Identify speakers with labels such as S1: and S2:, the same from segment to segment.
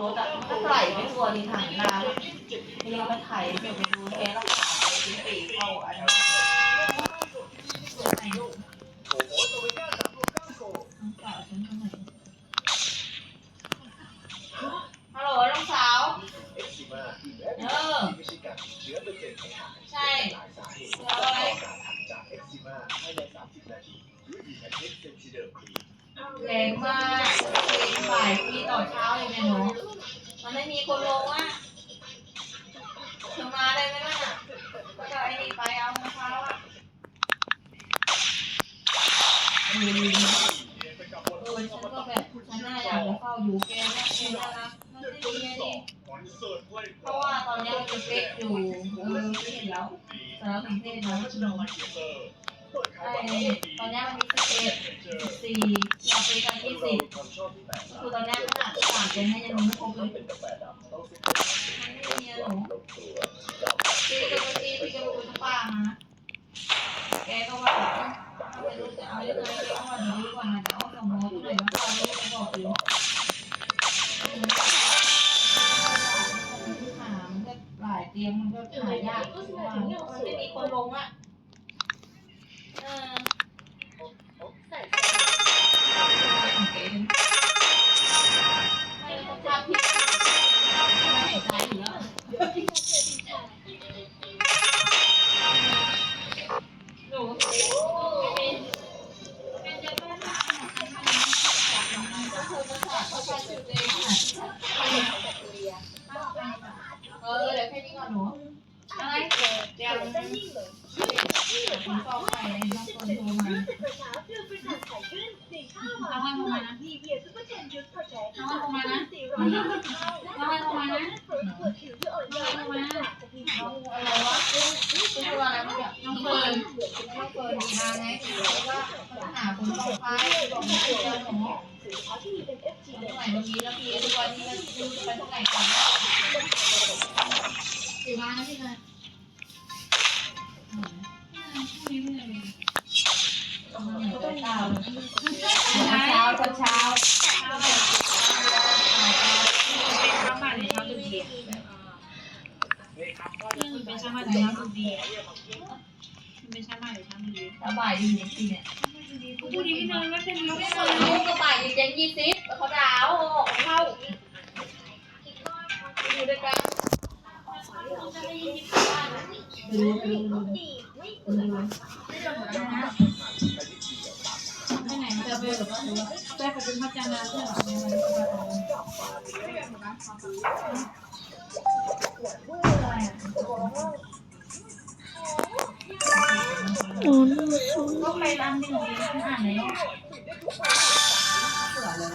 S1: รถอะมันก็ไหลไม่ตัวดีถังน้ำอะทีเราไปไถเดี๋ยวไปดูแกแล้วขาดไปที่ปีเข้าอันนั้นไหนลูกน้องสาวฉันทำไมฮัลโหลน้องสาว เออ ใช่แล้วอะไรแรงมากายปีต่อเช้าเลยเนี่ยหนูมันไม่มีคนลงอะเธอมาได้ไหมล่ะน่ะก็จะไอ้นี่ไปเอามะพร้าวอะเออเออฉันก็แบบฉันน่าอยากจะเข้าอยู่แกเนี่ยแกน่ารักมันไม่ดีอะดิเพราะว่าตอนนี้มันเป็นเฟซอยู่เออไม่เห็นแล้วสารสนเทศนะไอ้ตอนนี้มันมีสเตจสี่เราไปกันที่ สิบคือตอนเนี้ยขนาดสามเดือนให้ยังไม่ครบเลยมันไม่มีอะหนูตีกันไปตีตีกันไปตีป้ามาแกก็ว่าไม่รู้จะเอายังไงแกก็ว่าเดี๋ยวดูก่อนนะเดี๋ยวเอาสมมติไหน่อยนะป้าไม่รู้จะบอกอยู่หลายเตียงมันก็หายากมันไม่มีคนลงอะ อะไรเดี๋ยวผมฟอกไข่ในน้องคนโทรมาเอาให้โทรมานะเอาให้โทรมานะเอาให้โทรมานะเอาให้โทรมาเอาอะไรวะชื่ออะไรเมื่อกี้น้องเฟิร์นน้องเฟิร์นดีมาไงเพราะว่าปัญหาคนต้องพายบอกไม่เจอหนูตรงไหนเมื่อกี้แล้วพี่ทุกวันนี้แล้วดูจะไปตรงไหนก่อนสี่มานะพี่เลย เช้าเช้าเช้า
S2: เป็นช่างบ้านหรือช่างดนตรีมันเป็นช่างบ้านหรือช่างดนตรีมันเป็นช่างบ้านหรือช่างดนตรี
S1: แล้วบ่ายดีจริงเนี่ย
S2: พูดีพี่เนยว่าเป็นลูก
S1: ไม่
S2: ค
S1: คน
S2: น
S1: รู้ก็บ่ายดีเจนยี่สิบเขาดาวเข้าอยู่ด้วยกันดูดูดูดู
S2: ไหนมาจะไปหรือว่าไปขอบคุณพระจันทร์นะเพื่อนในวันนี้ก็ไป
S1: ร้านหนึ่งอ่านไหนเสือเลย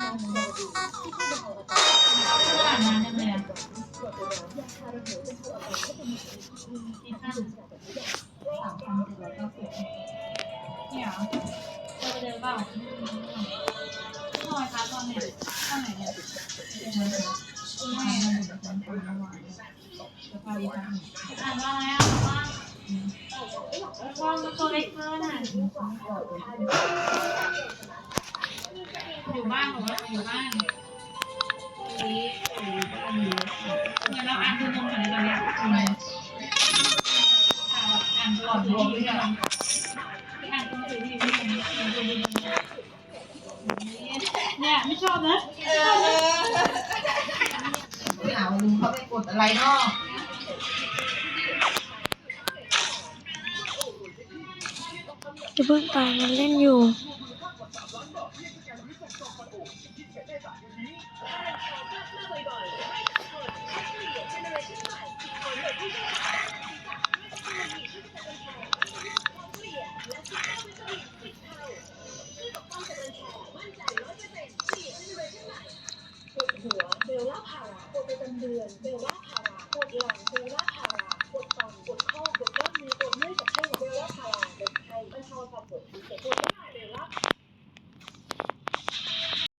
S1: อ่านนานยังไงอะที่ข้างสามพันเจ็ดร้อยเก้าสิบ
S2: เนี่ยจะไปเดินเปล่าหน่อยคะตอนเนี่ยตอนไหนเนี่ย
S1: ไม่นะจะพาดีทำ
S2: อ่านว่าอะไรอะว่าว่ามันตัวเล็กเกินอะ บ้านหรือว่าอยู่บ้านนี้เหมือนเราอ่านคือนมกันในตอนเนี้ยอ่านก่อนรวมด้วยกันอ่านตัวอื่นที่ไม่เนี่ยไม่ชอบนะ
S1: เออหาลุงเขาไปกดอะไรเนาะ
S3: จะเพิ่งตายมันเล่นอยู่